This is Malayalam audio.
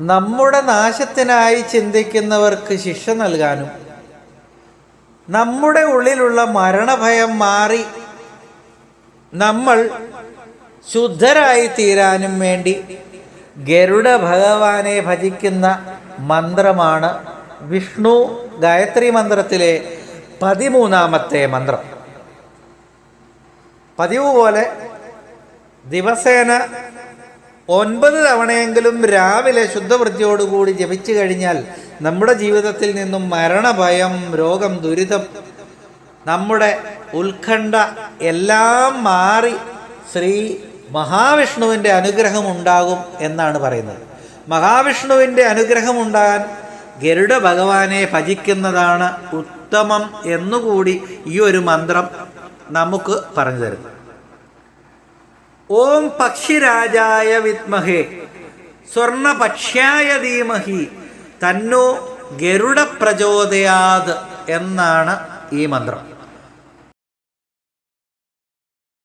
നമ്മുടെ നാശത്തിനായി ചിന്തിക്കുന്നവർക്ക് ശിക്ഷ നൽകാനും നമ്മുടെ ഉള്ളിലുള്ള മരണഭയം മാറി നമ്മൾ ശുദ്ധരായി തീരാനും വേണ്ടി ഗരുഡ ഭഗവാനെ ഭജിക്കുന്ന മന്ത്രമാണ് വിഷ്ണു ഗായത്രി മന്ത്രത്തിലെ പതിമൂന്നാമത്തെ മന്ത്രം. പതിവ് പോലെ ദിവസേന ഒൻപത് തവണയെങ്കിലും രാവിലെ ശുദ്ധവൃത്തിയോടുകൂടി ജപിച്ചു കഴിഞ്ഞാൽ നമ്മുടെ ജീവിതത്തിൽ നിന്നും മരണഭയം രോഗം ദുരിതം നമ്മുടെ ഉത്കണ്ഠ എല്ലാം മാറി ശ്രീ മഹാവിഷ്ണുവിന്റെ അനുഗ്രഹം ഉണ്ടാകും എന്നാണ് പറയുന്നത്. മഹാവിഷ്ണുവിന്റെ അനുഗ്രഹം ഉണ്ടാകാൻ ഗരുഡ ഭഗവാനെ ഭജിക്കുന്നതാണ് ഉത്തമം എന്നുകൂടി ഈ ഒരു മന്ത്രം നമുക്ക് പറഞ്ഞു തരുന്നു. ഓം പക്ഷിരാജായ വിത്മഹേ സ്വർണപക്ഷ്യായ ധീമഹി. തന്നോ ഗരുഡ പ്രചോദയാത് എന്നാണ് ഈ മന്ത്രം.